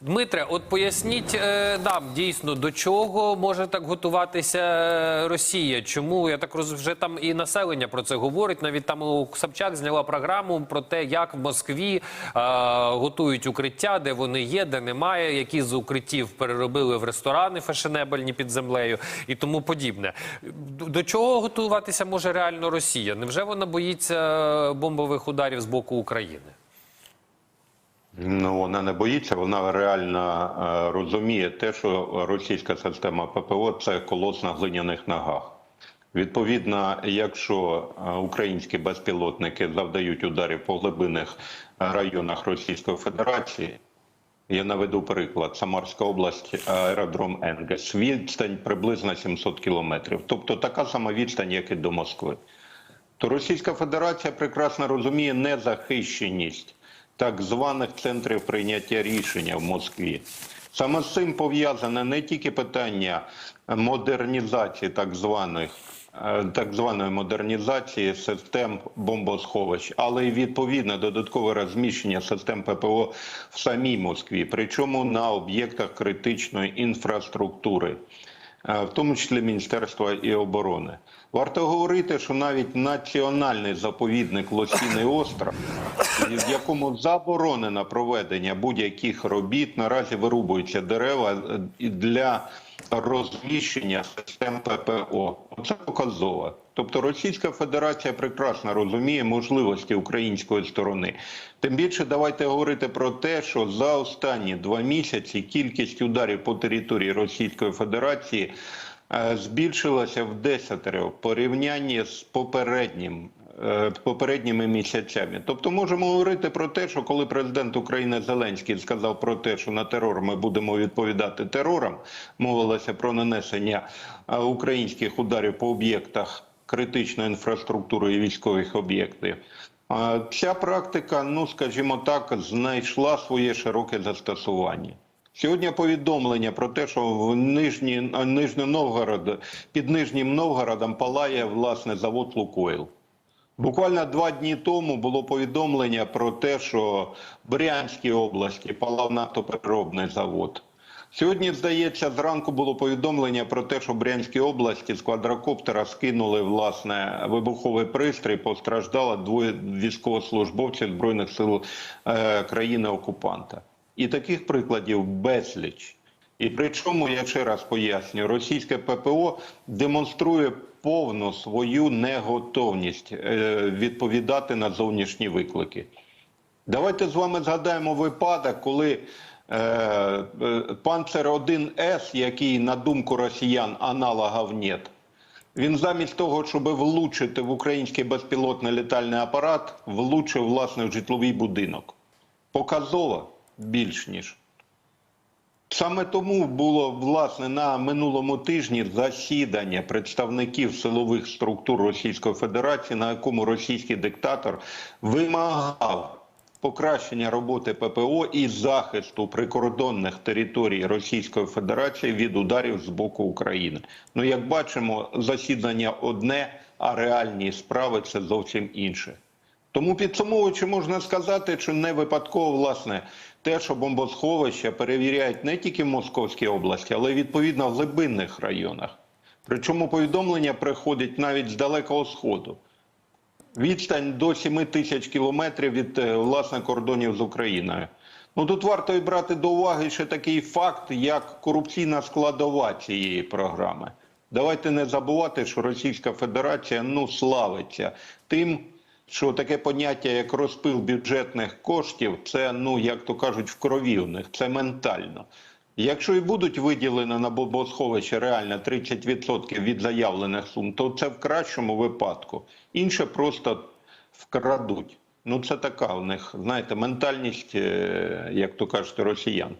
Дмитре, от поясніть е, нам дійсно до чого може так готуватися е, Росія? Чому я так роз вже там і населення про це говорить? Навіть там у Собчак зняла програму про те, як в Москві е, готують укриття, де вони є, де немає, які з укриттів переробили в ресторани фешенебельні під землею і тому подібне. До чого готуватися може реально Росія? Невже вона боїться бомбових ударів з боку України? Ну, вона не боїться, вона реально е, розуміє те, що російська система ППО це колос на глиняних ногах. Відповідно, якщо е, українські безпілотники завдають ударів по глибинних районах Російської Федерації, я наведу приклад: Самарська область, аеродром Енгес, відстань приблизно 700 кілометрів, тобто така сама відстань, як і до Москви. То Російська Федерація прекрасно розуміє незахищеність так званих центрів прийняття рішення в Москві. Саме з цим пов'язане не тільки питання модернізації так званих. е, Так званої модернізації систем бомбосховищ, але й відповідне додаткове розміщення систем ППО в самій Москві, причому на об'єктах критичної інфраструктури в тому числі Міністерства і оборони. Варто говорити, що навіть національний заповідник Лосіний остров, в якому заборонено проведення будь-яких робіт, наразі вирубуються дерева е, для розміщення систем ППО. Це показово. Тобто Російська Федерація прекрасно розуміє можливості української сторони. Тим більше давайте говорити про те, що за останні два місяці кількість ударів по території Російської Федерації е, збільшилася в десятеро в порівнянні з попереднім. е, Попередніми місяцями, тобто можемо говорити про те, що коли президент України Зеленський сказав про те, що на терор ми будемо відповідати терором, мовилося про нанесення е, українських ударів по об'єктах критичної інфраструктури і військових об'єктів. Ця практика, ну скажімо так, знайшла своє широке застосування. Сьогодні повідомлення про те, що в Нижні, Нижній Новгород, під Нижнім Новгородом палає власне завод Лукойл. Буквально два дні тому було повідомлення про те, що в Брянській області палав нафтопереробний завод. Сьогодні, здається, зранку було повідомлення про те, що в Брянській області з квадрокоптера скинули власне вибуховий пристрій. Постраждало двоє військовослужбовців збройних сил е, країни-окупанта. І таких прикладів безліч. І причому я ще раз пояснюю, російське ППО демонструє повну свою неготовність е, відповідати на зовнішні виклики. Давайте з вами згадаємо випадок, коли панцер 1С, який на думку росіян аналогів нет, він замість того, щоб влучити в український безпілотний літальний апарат, влучив власне в житловий будинок. Показово більш ніж. Саме тому було власне на минулому тижні засідання представників силових структур Російської Федерації, на якому російський диктатор вимагав покращення роботи ППО і захисту прикордонних територій Російської Федерації від ударів з боку України. Ну як бачимо, засідання одне, а реальні справи це зовсім інше. Тому підсумовуючи, можна сказати, що не випадково власне те, що бомбосховища перевіряють не тільки в Московській області, але й відповідно в глибинних районах. Причому повідомлення приходять навіть з далекого сходу. Відстань до 7 тисяч кілометрів від е, власне кордонів з Україною. Ну тут варто і брати до уваги ще такий факт, як корупційна складова цієї програми. Давайте не забувати, що Російська Федерація ну славиться тим, що таке поняття, як розпил бюджетних коштів, це ну як то кажуть, в крові у них, це ментально. Якщо і будуть виділені на бомбосховище реально 30% від заявлених сум, то це в кращому випадку. Інше просто вкрадуть. Ну це така у них, знаєте, ментальність, е, як то кажуть, росіян.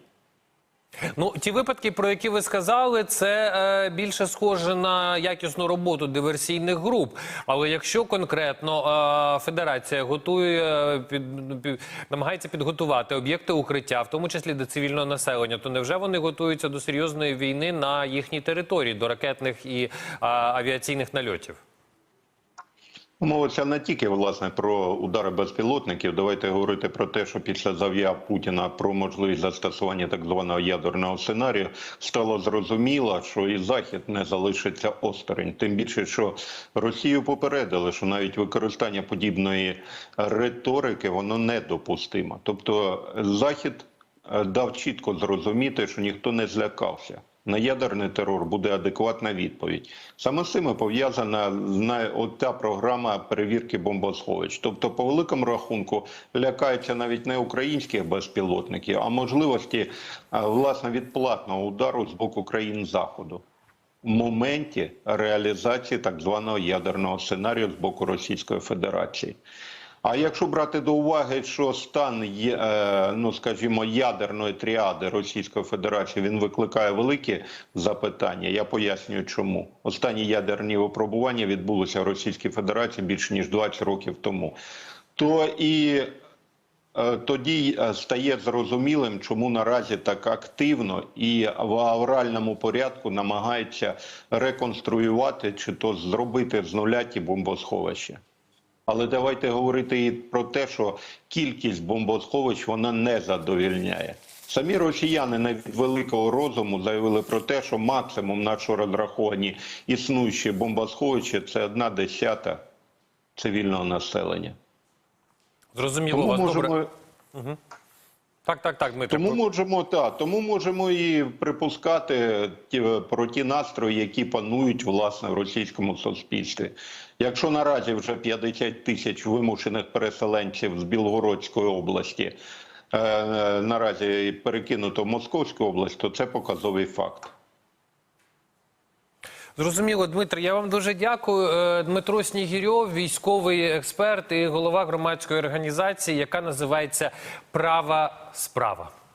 Ну, ті випадки, про які ви сказали, це е, більше схоже на якісну роботу диверсійних груп. Але якщо конкретно е, федерація готує е, під, під намагається підготувати об'єкти укриття, в тому числі до цивільного населення, то невже вони готуються до серйозної війни на їхній території, до ракетних і е, авіаційних нальотів? Мовиться не тільки власне про удари безпілотників. Давайте говорити про те, що після заяв Путіна про можливість застосування так званого ядерного сценарію стало зрозуміло, що і Захід не залишиться осторонь. Тим більше, що Росію попередили, що навіть використання подібної риторики воно недопустимо. Тобто Захід е, дав чітко зрозуміти, що ніхто не злякався. На ядерний терор буде адекватна відповідь. Саме з цим пов'язана та програма перевірки бомбосховищ. Тобто, по великому рахунку, лякаються навіть не українських безпілотників, а можливості власне відплатного удару з боку країн заходу. В моменті реалізації так званого ядерного сценарію з боку Російської Федерації. А якщо брати до уваги, що стан е, ну скажімо, ядерної тріади Російської Федерації він викликає великі запитання. Я пояснюю, чому останні ядерні випробування відбулися в Російській Федерації більше ніж 20 років тому. То і Е, тоді е, стає зрозумілим, чому наразі так активно і в авральному порядку намагаються реконструювати чи то зробити з нуля ті бомбосховища. Але давайте говорити і про те, що кількість бомбосховищ вона не задовільняє. Самі росіяни навіть великого розуму заявили про те, що максимум на що розраховані існуючі бомбосховища це одна десята цивільного населення. Зрозуміло Тому вас добре. можемо Так, так, так, Дмитро. Тому можемо та тому можемо і припускати ті, про ті настрої, які панують власне в російському суспільстві. Якщо наразі вже 50 тисяч вимушених переселенців з Білгородської області е, е, наразі перекинуто в Московську область, то це показовий факт. Зрозуміло, Дмитро, я вам дуже дякую. Е, Дмитро Снігірьов, військовий експерт і голова громадської організації, яка називається Права справа.